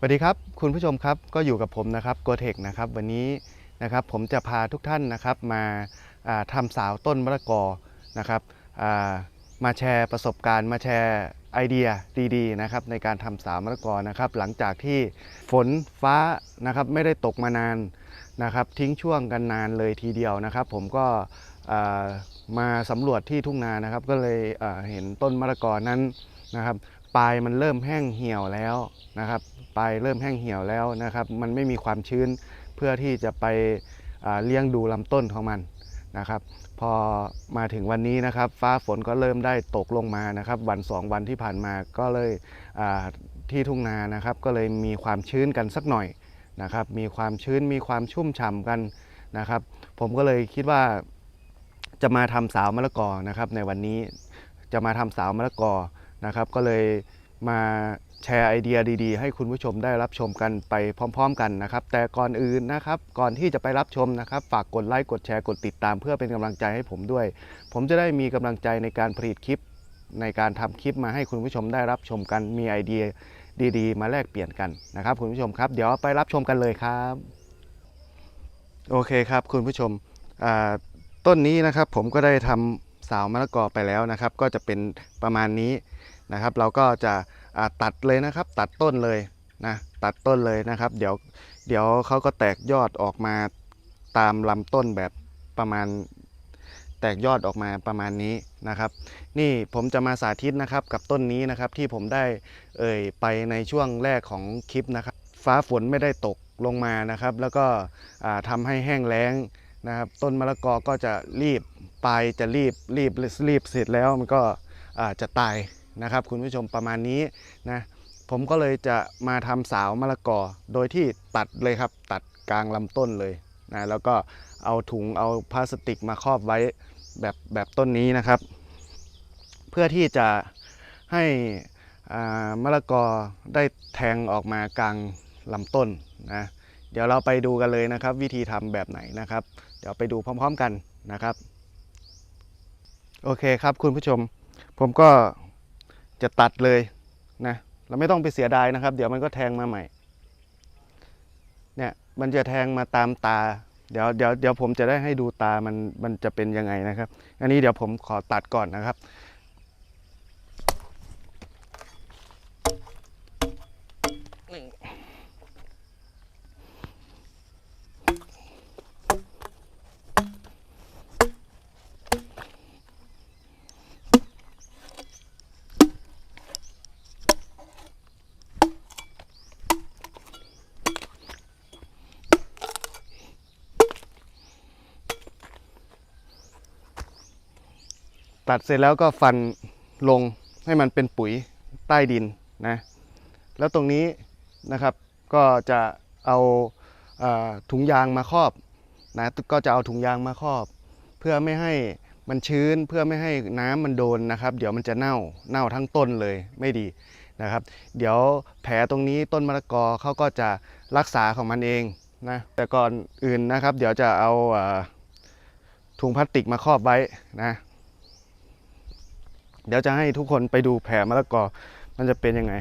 สวัสดีครับคุณผู้ชมครับก็อยู่กับผมนะครับโกเทคนะครับวันนี้นะครับผมจะพาทุกท่านนะครับมาอ่าทำสาวต้นมะละกอนะครับมาแชร์ประสบการณ์มาแชร์ไอเดียดีๆนะครับในการทำสาวมะละกอนะครับหลังจากที่ฝนฟ้านะครับไม่ได้ตกมานานนะครับทิ้งช่วงกันนานเลยทีเดียวนะครับ ผมก็มาสำรวจที่ทุ่งนานะครับก็เลยเห็นต้นมะละกอนั้นนะครับ ปลายมันเริ่มแห้งเหี่ยวแล้วนะครับ ปลายเริ่มแห้งเหี่ยวแล้วนะครับ มันไม่มีความชื้นเพื่อที่จะไปเลี้ยงดูลำต้นของมันนะครับ พอมาถึงวันนี้นะครับ ฟ้าฝนก็เริ่มได้ตกลงมานะครับ วันสองวันที่ผ่านมาก็เลยที่ทุ่งนานะครับ ก็เลยมีความชื้นกันสักหน่อยนะครับ มีความชื้นมีความชุ่มฉ่ำกันนะครับ ผมก็เลยคิดว่าจะมาทำสาวมะละกอนะครับ ในวันนี้จะมาทำสาวมะละกอ นะครับ ก็เลยมาแชร์ไอเดียดีๆ ให้คุณผู้ชมได้รับชมกันไปพร้อม ๆ กันนะครับ แต่ก่อนอื่นนะครับ ก่อนที่จะไปรับชมนะครับ ฝากกดไลค์กดแชร์กดติดตาม เพื่อเป็นกำลังใจให้ผมด้วย ผมจะได้มีกำลังใจในการผลิตคลิป ในการทำคลิปมาให้คุณผู้ชมได้รับชมกันมีไอเดียดีๆ มาแลกเปลี่ยนกันนะครับ คุณผู้ชมครับ เดี๋ยวไปรับชมกันเลยครับ โอเคครับ คุณผู้ชมต้นนี้นะครับ ผมก็ได้ทำสาวมะละกอไปแล้วนะครับ ก็จะเป็นประมาณนี้ นะครับ เราก็จะตัดเลยนะครับ ตัดต้นเลยนะตัดต้นเลยนะครับ เดี๋ยวเดี๋ยวเขาก็แตกยอดออกมาตามลำต้นแบบประมาณแตกยอดออกมาประมาณนี้นะครับ นี่ผมจะมาสาธิตนะครับกับต้นนี้นะครับที่ผมได้เอ่ยไปในช่วงแรกของคลิปนะครับ ฟ้าฝนไม่ได้ตกลงมานะครับ แล้วก็อ่าทำให้แห้งแล้งนะครับ ต้นมะละกอก็จะรีบปลายจะรีบรีบรีบเสร็จแล้วมันก็จะตาย นะครับ คุณผู้ชมประมาณนี้นะผมก็เลยจะมาทำสาวมะละกอ โดยที่ตัดเลยครับ ตัดกลางลำต้นเลยนะแล้วก็เอาถุงเอาพลาสติกมาครอบไว้แบบแบบต้นนี้นะครับ เพื่อที่จะให้มะละกอได้แทงออกมากลางลำต้นนะเดี๋ยวเราไปดูกันเลยนะครับ วิธีทำแบบไหนนะครับ เดี๋ยวไปดูพร้อม ๆกันนะครับ โอเคครับคุณผู้ชม ผมก็ จะตัดเลยนะเราไม่ต้องไปเสียดายนะครับ เดี๋ยวมันก็แทงมาใหม่เนี่ยมันจะแทงมาตามตา เดี๋ยวเดี๋ยวเดี๋ยวผมจะได้ให้ดูตามันมันจะเป็นยังไงนะครับ อันนี้เดี๋ยวผมขอตัดก่อนนะครับ ตัดเสร็จแล้วก็ฟันลงให้มันเป็นปุ๋ยใต้ดินนะแล้วตรงนี้นะครับก็จะเอาเอ่อถุงยางมาครอบนะก็จะเอาถุงยางมาครอบ เพื่อไม่ให้มันชื้นเพื่อไม่ให้น้ำมันโดนนะครับ เดี๋ยวมันจะเน่าเน่าทั้งต้นเลยไม่ดีนะครับ เดี๋ยวแผลตรงนี้ต้นมะละกอเขาก็จะรักษาของมันเองนะแต่ก่อนอื่นนะครับ เดี๋ยวจะเอาเอ่อถุงพลาสติกมาครอบไว้นะ เดี๋ยวจะให้ทุกคนไปดูแผลมะละกอ มันจะเป็นยังไง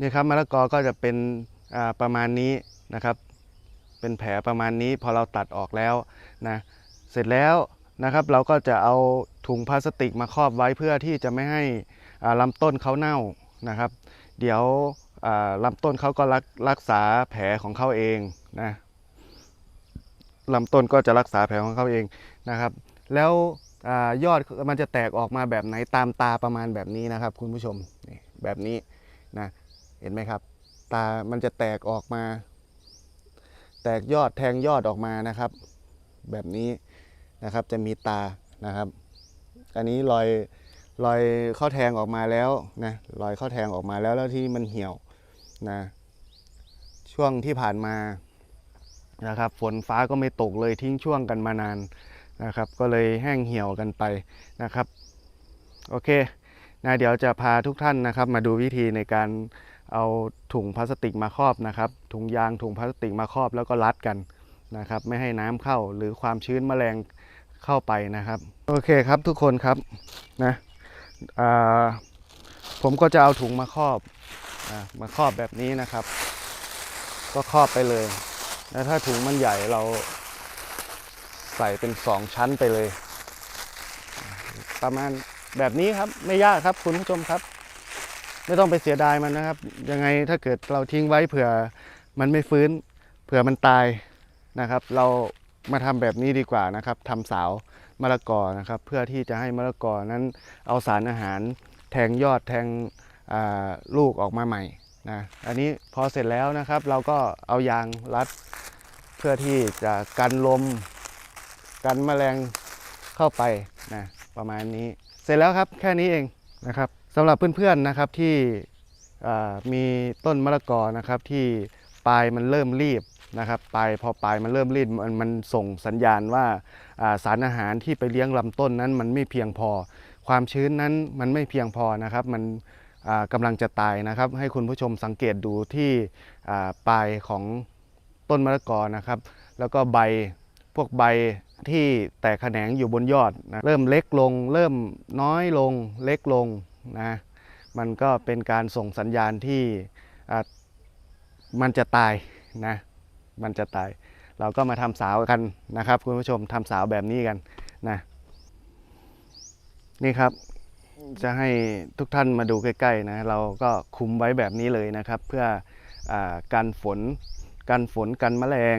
นี่ครับมะละกอก็จะเป็นประมาณนี้นะครับ เป็นแผลประมาณนี้พอเราตัดออกแล้วนะเสร็จแล้วนะครับเราก็จะเอาถุงพลาสติกมาครอบไว้เพื่อที่จะไม่ให้ลำต้นเขาเน่านะครับ เดี๋ยวลำต้นเขาก็รักรักษาแผลของเขาเองนะ ลำต้นก็จะรักษาแผลของเขาเองนะครับ แล้วอยอดมันจะแตกออกมาแบบไหนตามตาประมาณแบบนี้นะครับ คุณผู้ชมแบบนี้นะเห็นไหมครับ ตามันจะแตกออกมา แตกยอดแทงยอดออกมานะครับ แบบนี้นะครับจะมีตานะครับ อันนี้รอยรอยเข้าแทงออกมาแล้วนะรอยเข้าแทงออกมาแล้วแล้วที่มันเหี่ยวนะช่วงที่ผ่านมา นะครับ ฝนฟ้าก็ไม่ตกเลยทิ้งช่วงกันมานานนะครับ ก็เลยแห้งเหี่ยวกันไปนะครับ โอเคนะเดี๋ยวจะพาทุกท่านนะครับ มาดูวิธีในการเอาถุงพลาสติกมาครอบนะครับ ถุงยางถุงพลาสติกมาครอบแล้วก็รัดกันนะครับ ไม่ให้น้ำเข้าหรือความชื้นแมลงเข้าไปนะครับ โอเคครับทุกคนครับนะผมก็จะเอาถุงมาครอบอมาครอบแบบนี้นะครับ ก็ครอบไปเลย แล้วถ้าถุงมันใหญ่เราใส่เป็นสองชั้นไปเลย ประมาณแบบนี้ครับไม่ยากครับคุณผู้ชมครับ ไม่ต้องไปเสียดายมันนะครับ ยังไงถ้าเกิดเราทิ้งไว้เผื่อมันไม่ฟื้น เผื่อมันตายนะครับ เรามาทำแบบนี้ดีกว่านะครับทำสาวมะละกอนะครับ เพื่อที่จะให้มะละกอนั้นเอาสารอาหารแทงยอดแทงลูกออกมาใหม่ นะอันนี้พอเสร็จแล้วนะครับ เราก็เอายางรัด เพื่อที่จะกันลม กันแมลงเข้าไปนะประมาณนี้ เสร็จแล้วครับแค่นี้เองนะครับสำหรับเพื่อนๆนะครับที่มีต้นมะละกอนะครับที่ปลายมันเริ่มรีบนะครับปลายพอปลายมันเริ่มรีบมันมันส่งสัญญาณว่าาสารอาหารที่ไปเลี้ยงลำต้นนั้นมันไม่เพียงพอ ความชื้นนั้นมันไม่เพียงพอนะครับ มัน กำลังจะตายนะครับ ให้คุณผู้ชมสังเกตดูที่ปลายของต้นมะละกอนะครับ แล้วก็ใบพวกใบที่แตกแขนงอยู่บนยอดนะเริ่มเล็กลง เริ่มน้อยลงเล็กลงนะมันก็เป็นการส่งสัญญาณที่มันจะตายนะมันจะตาย เราก็มาทำสาวกันนะครับ คุณผู้ชมทำสาวแบบนี้กันนะนี่ครับ จะให้ทุกท่านมาดูใกล้ๆนะเราก็คุมไว้แบบนี้เลยนะครับ เพื่ออากันฝนกันฝนกันแมลง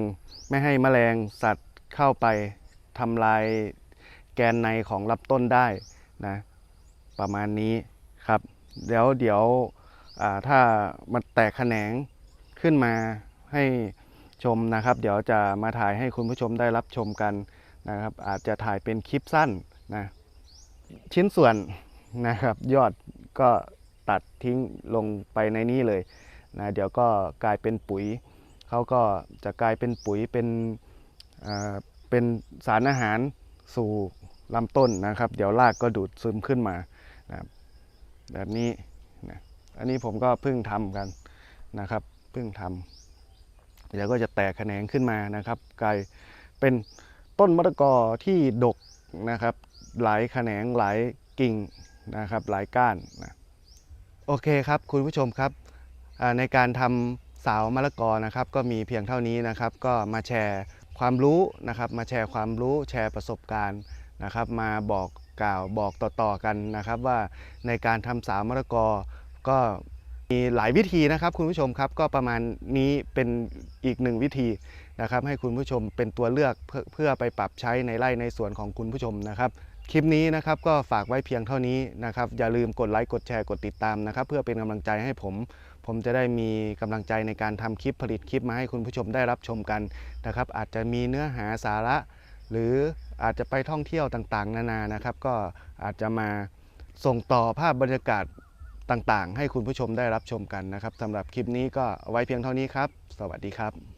ไม่ให้แมลงสัตว์เข้าไปทำลายแกนในของลำต้นได้นะประมาณนี้ครับเดี๋ยวเดี๋ยวถ้ามันแตกแขนงขึ้นมาให้ชมนะครับ เดี๋ยวจะมาถ่ายให้คุณผู้ชมได้รับชมกันนะครับ อาจจะถ่ายเป็นคลิปสั้นนะชิ้นส่วน นะครับ ยอดก็ตัดทิ้งลงไปในนี้เลยนะเดี๋ยวก็กลายเป็นปุ๋ยเขาก็จะกลายเป็นปุ๋ยเป็นเป็นสารอาหารสู่ลำต้นนะครับ เดี๋ยวรากก็ดูดซึมขึ้นมานะแบบนี้นะอันนี้ผมก็เพิ่งทำกันนะครับเพิ่งทำเดี๋ยวก็จะแตกแขนงขึ้นมานะครับ กลายเป็นต้นมะละกอที่ดกนะครับ หลายแขนงหลายกิ่ง นะครับหลายก้านนะโอเคครับคุณผู้ชมครับในการทำสาวมะละกอนะครับ ก็มีเพียงเท่านี้นะครับ ก็มาแชร์ความรู้นะครับ มาแชร์ความรู้แชร์ประสบการณ์นะครับ มาบอกกล่าวบอกต่อๆกันนะครับว่าในการทำสาวมะละกอก็มีหลายวิธีนะครับ คุณผู้ชมครับก็ประมาณนี้เป็นอีกหนึ่งวิธีนะครับ ให้คุณผู้ชมเป็นตัวเลือกเพื่อไปปรับใช้ในไร่ในสวนของคุณผู้ชมนะครับ คลิปนี้นะครับก็ฝากไว้เพียงเท่านี้นะครับอย่าลืมกดไลค์กดแชร์กดติดตามนะครับ เพื่อเป็นกำลังใจให้ผม ผมจะได้มีกำลังใจในการทำคลิปผลิตคลิปมาให้คุณผู้ชมได้รับชมกันนะครับ อาจจะมีเนื้อหาสาระ หรืออาจจะไปท่องเที่ยวต่างๆ นานานะครับ ก็อาจจะมาส่งต่อภาพบรรยากาศต่างๆ ให้คุณผู้ชมได้รับชมกันนะครับสำหรับคลิปนี้ก็ไว้เพียงเท่านี้ครับ สวัสดีครับ